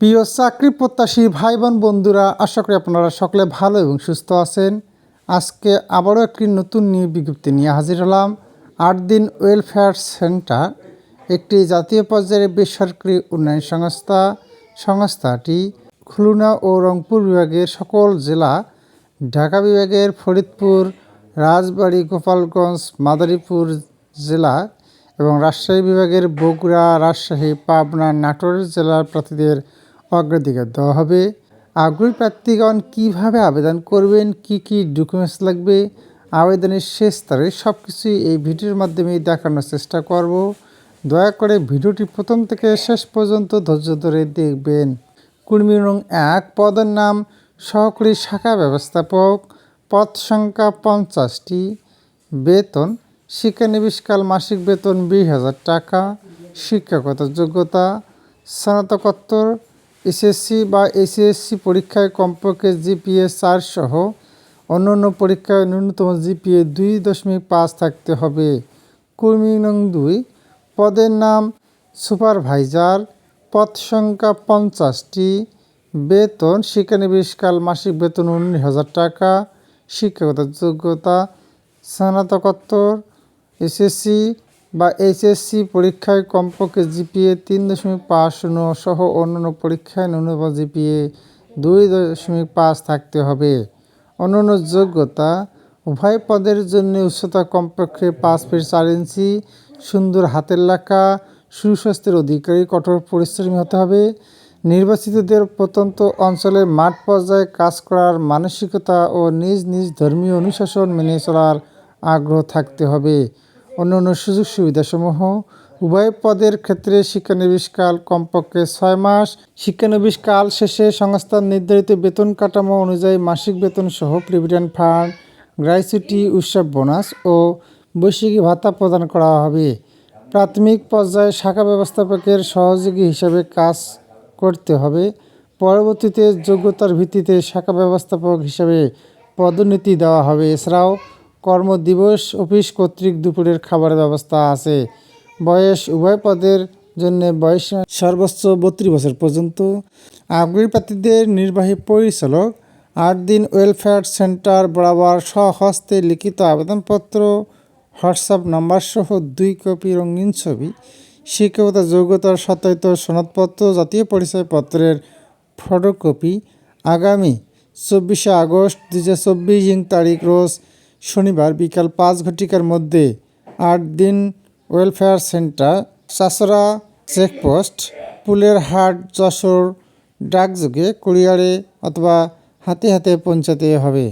প্রিয় চাকরি প্রত্যাশী ভাই বোন বন্ধুরা, আশা করি আপনারা সকলে ভালো এবং সুস্থ আছেন। আজকে আবারও একটি নতুন নিয়োগ বিজ্ঞপ্তি নিয়ে হাজির হলাম। আট দিন ওয়েলফেয়ার সেন্টার, একটি জাতীয় পর্যায়ের বেসরকারি উন্নয়ন সংস্থা, সংস্থাটি খুলনা ও রংপুর বিভাগের সকল জেলা, ঢাকা বিভাগের ফরিদপুর, রাজবাড়ী, গোপালগঞ্জ, মাদারীপুর জেলা এবং রাজশাহী বিভাগের বগুড়া, রাজশাহী, পাবনা, নাটোর জেলার প্রার্থীদের অগ্রাধিকার দেওয়া হবে। আগ্রহী প্রার্থীগণ কীভাবে আবেদন করবেন, কি কি ডকুমেন্টস লাগবে, আবেদনের শেষ তারিখ সব কিছুই এই ভিডিওর মাধ্যমে দেখানোর চেষ্টা করব। দয়া করে ভিডিওটি প্রথম থেকে শেষ পর্যন্ত ধৈর্য ধরে দেখবেন। কুর্মী নং এক পদের নাম, সহকারী শাখা ব্যবস্থাপক, পদ সংখ্যা পঞ্চাশটি, বেতন, শিক্ষানবিশকাল মাসিক বেতন বিশ হাজার টাকা, শিক্ষাগত যোগ্যতা, স্নাতকোত্তর এসএসসি বা এসএসসি পরীক্ষায় কমপক্ষে জিপিএ চার সহ অন্যান্য পরীক্ষায় ন্যূনতম জিপিএ দুই দশমিক পাঁচ থাকতে হবে। কর্মী নং দুই, পদের নাম সুপারভাইজার, পদ সংখ্যা পঞ্চাশটি, বেতন, শিক্ষানবিশকাল, মাসিক বেতন উনিশ হাজার টাকা শিক্ষাগত যোগ্যতা, স্নাতকোত্তর, এসএসসি বা এইচএসসি পরীক্ষায় কমপক্ষে জিপিএ তিন দশমিক পাঁচ শূন্য সহ অন্যান্য পরীক্ষায় ন্যূনতম জিপিএ দুই দশমিক পাঁচ থাকতে হবে। অন্যান্য যোগ্যতা, উভয় পদের জন্য উচ্চতা কমপক্ষে পাঁচ ফিট চার ইঞ্চি, সুন্দর হাতের লেখা, সুস্বাস্থ্যের অধিকারী, কঠোর পরিশ্রমী হতে হবে। নির্বাচিতদের প্রত্যন্ত অঞ্চলে মাঠ পর্যায়ে কাজ করার মানসিকতা ও নিজ নিজ ধর্মীয় অনুশাসন মেনে চলার আগ্রহ থাকতে হবে। অন্যান্য সুযোগ সুবিধাসমূহ। উভয় পদের ক্ষেত্রে শিক্ষানবিশকাল কমপক্ষে ছয় মাস। শিক্ষানবিশকাল শেষে সংস্থার নির্ধারিত বেতন কাঠামো অনুযায়ী মাসিক বেতন সহ প্রভিডেন্ট ফান্ড গ্র্যাচুইটি উৎসব বোনাস ও বৈশ্বিক ভাতা প্রদান করা হবে। প্রাথমিক পর্যায়ে শাখা ব্যবস্থাপকের সহযোগী হিসাবে কাজ করতে হবে। পরবর্তীতে যোগ্যতার ভিত্তিতে শাখা ব্যবস্থাপক হিসাবে পদোন্নতি দেওয়া হবে। এছাড়াও কর্মদিবস অফিস কর্তৃক দুপুরের খাবারের ব্যবস্থা আছে। বয়স উভয় পদের জন্য বয়স সর্বোচ্চ বত্রিশ বছর পর্যন্ত। আগ্রহী প্রার্থীদের নির্বাহী পরিচালক, আট দিন ওয়েলফেয়ার সেন্টার বরাবর স্বহস্তে লিখিত আবেদনপত্র, হোয়াটসঅ্যাপ নাম্বার সহ দুই কপি রঙিন ছবি, শিক্ষকতা যোগ্যতার সত্যায়িত সনদপত্র, জাতীয় পরিচয়পত্রের ফটোকপি। আগামী চব্বিশে আগস্ট দু হাজার চব্বিশ ইং তারিখ রোজ শনিবার বিকাল পাঁচ ঘটিকার মধ্যে আট দিন ওয়েলফেয়ার সেন্টার চাষরা চেকপোস্ট, পুলের হাট, যশোর ডাকযোগে কুরিয়ারে অথবা হাতে হাতে পৌঁছাতে হবে।